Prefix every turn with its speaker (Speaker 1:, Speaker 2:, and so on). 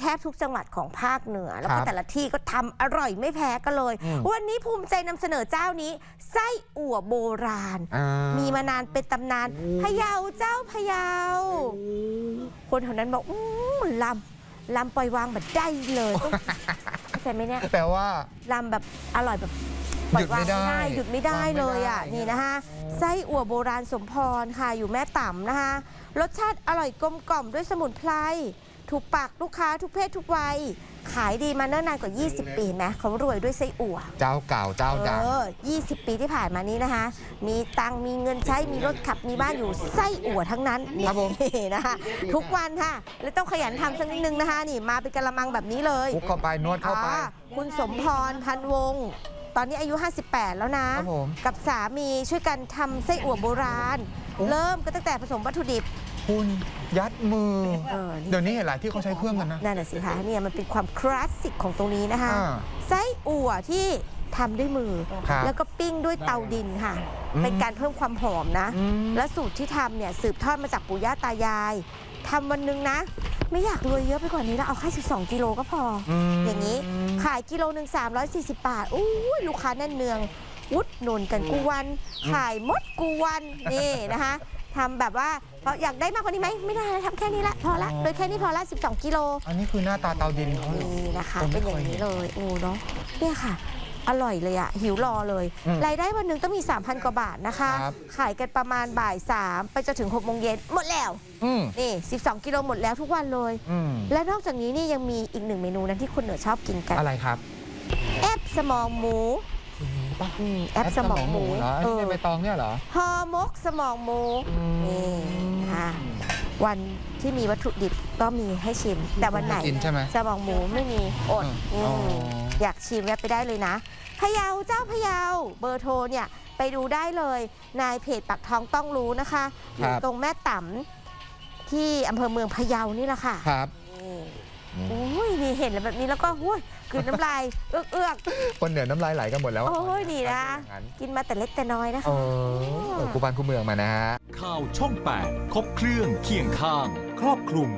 Speaker 1: แทบทุกจังหวัดของภาคเหนือ แล้ว
Speaker 2: ค
Speaker 1: ก็
Speaker 2: รับ
Speaker 1: แต่ละที่ก็ทำอร่อยไม่แพ้กันเลย
Speaker 2: อืม
Speaker 1: วันนี้ภูมิใจนำเสนอเจ้านี้ ไส้อั่วโบราณ
Speaker 2: อ่า
Speaker 1: มีมานานเป็นตำนาน
Speaker 2: โอ้
Speaker 1: พะเยาเจ้าพะเยา คนแถวนั้นบอกอู้ลำลำปล่อยวางแบบได้เลยต้องเข้าใจไหมเนี่ย
Speaker 2: แปลว่า
Speaker 1: ลำแบบอร่อยแบบ
Speaker 2: หยุดไม่ได้
Speaker 1: ปล่อยวางหยุดไม่ได้
Speaker 2: วางไม่
Speaker 1: เลยอะ
Speaker 2: ได้
Speaker 1: นี่นะคะไส้อั่วโบราณสมพรค่ะอยู่แม่ต่ำนะคะรสชาติอร่อยกลมกล่อมด้วยสมุนไพร ถูกปากลูกค้าทุกเพศทุกวัย ขายดีมาเนิ่นนานกว่า 20 ปีเห็นไหมเขารวยด้วยไส้อั่ว
Speaker 2: เจ้าเก่าเจ้าดัง
Speaker 1: เออ20 ปีที่ผ่านมานี้นะคะ มีตังค์มีเงินใช้มีรถขับมีบ้านอยู่ไส้อั่วทั้งนั้น
Speaker 2: ครับผม
Speaker 1: นี่นะคะทุกวันค่ะ แล้วต้องขยันทำสักนิดนึงนะคะ นี่มาเป็นกะละมังแบบนี้เลย
Speaker 2: คลุกเข้าไปนวดเข้าไป
Speaker 1: อ่คุณสมพรพันวงศ์ตอนนี้อายุ 58 แล้วนะ
Speaker 2: ครับผม
Speaker 1: กับสามีช่วยกันทำไส้อั่วโบราณ
Speaker 2: โอ้
Speaker 1: เริ่มก็ตั้งแต่ผสมวัตถุดิบ
Speaker 2: คุณ ยัดมือ
Speaker 1: เออนี่
Speaker 2: เดี๋ยวนี้เห็นหลายที่เขาใช้เครื่องกันนะ
Speaker 1: นั่นน่ะสิคะเนี่ยมันเป็นความคลาสสิกของตรงนี้นะคะ
Speaker 2: อ่า
Speaker 1: ไส้อั่วที่ทำด้วยมือ
Speaker 2: ครับ
Speaker 1: แล้วก็ปิ้งด้วยเตาดินค่ะ
Speaker 2: อืม
Speaker 1: เป็นการเพิ่มความหอมนะ
Speaker 2: อืม
Speaker 1: และสูตรที่ทำเนี่ยสืบทอดมาจากปู่ย่าตายายทำวันหนึงนะ ไม่อยากรวยเยอะไปกว่านี้แล้วเอาแค่12 กิโลก็พออ
Speaker 2: ม
Speaker 1: อย่างนี้ขายกิโลหนึ่ง340 บาทอู้ยลูกค้าแน่นเนืองวุดหนุนกันกูวันขายหมดกูวันนี่นะคะ ทำแบบว่าเพราะอยากได้มากกว่านี้ไหมไม่ได้แล้วทำแค่นี้ละพอละโดยแค่นี้พอละ 12 กิโล
Speaker 2: อันนี้คือหน้าตาเตาดินเขาเหรอ
Speaker 1: นี่นะคะ
Speaker 2: ผมไม่
Speaker 1: เป็นอย่างนี้เลยโอ้เนาะเนี่ยค่ะ อร่อยเลยอะหิวรอเลย
Speaker 2: อืม
Speaker 1: รายได้วันหนึ่งต้องมี 3,000 กว่าบาทนะคะ
Speaker 2: ครับ
Speaker 1: ขายกันประมาณบ่าย 3 ไปจนถึง6โมงเย็นหมดแล้ว
Speaker 2: อืม
Speaker 1: นี่ 12 กิโลหมดแล้วทุกวันเลย
Speaker 2: อืม
Speaker 1: และนอกจากนี้นี่ยังมีอีกหนึ่งเมนูนั้นที่คุณเหนือชอบกินกัน
Speaker 2: อะไรครับ
Speaker 1: แอบสมองหมู อืมแอบสมองหมู
Speaker 2: เหรอ
Speaker 1: เอ
Speaker 2: ที่
Speaker 1: อ
Speaker 2: ในใบตองเนี่ยเหรอ
Speaker 1: ห่อหมกสมองหมูนี่นะคะวันที่มีวัตถุดิบก็มีให้ชิม แต่วันไหน
Speaker 2: กินใช่ไหม
Speaker 1: สมองหมูไม่มีอด
Speaker 2: อืม
Speaker 1: อืม
Speaker 2: อ๋อ
Speaker 1: อ
Speaker 2: อ
Speaker 1: ยากชิมแวะไปได้เลยนะพะเยาเจ้าพะเยาเบอร์โทรเนี่ยไปดูได้เลยนายเพจปักท้องต้องรู้นะคะอยู่ตรงแม่ต่ำที่อำเภอเมืองพะเยานี่แหละค่ะ
Speaker 2: ครับ
Speaker 1: นี่ โอ้ยนี่เห็นแล้วแบบนี้แล้วก็หุ้ยกลืนน้ำลายเอื้อกเอื้อก
Speaker 2: คนเหนือน้ำลายไหลกันหมดแล้ว
Speaker 1: โอ้ยดีนะ
Speaker 2: อย่างนั้น
Speaker 1: กินมาแต่เล็กแต่น้อยนะคะ
Speaker 2: เออครูบ้านครูเมืองมานะฮะ
Speaker 3: ข่าวช่อง 8 ครบเครื่องเคียงข้าง ครอบคลุม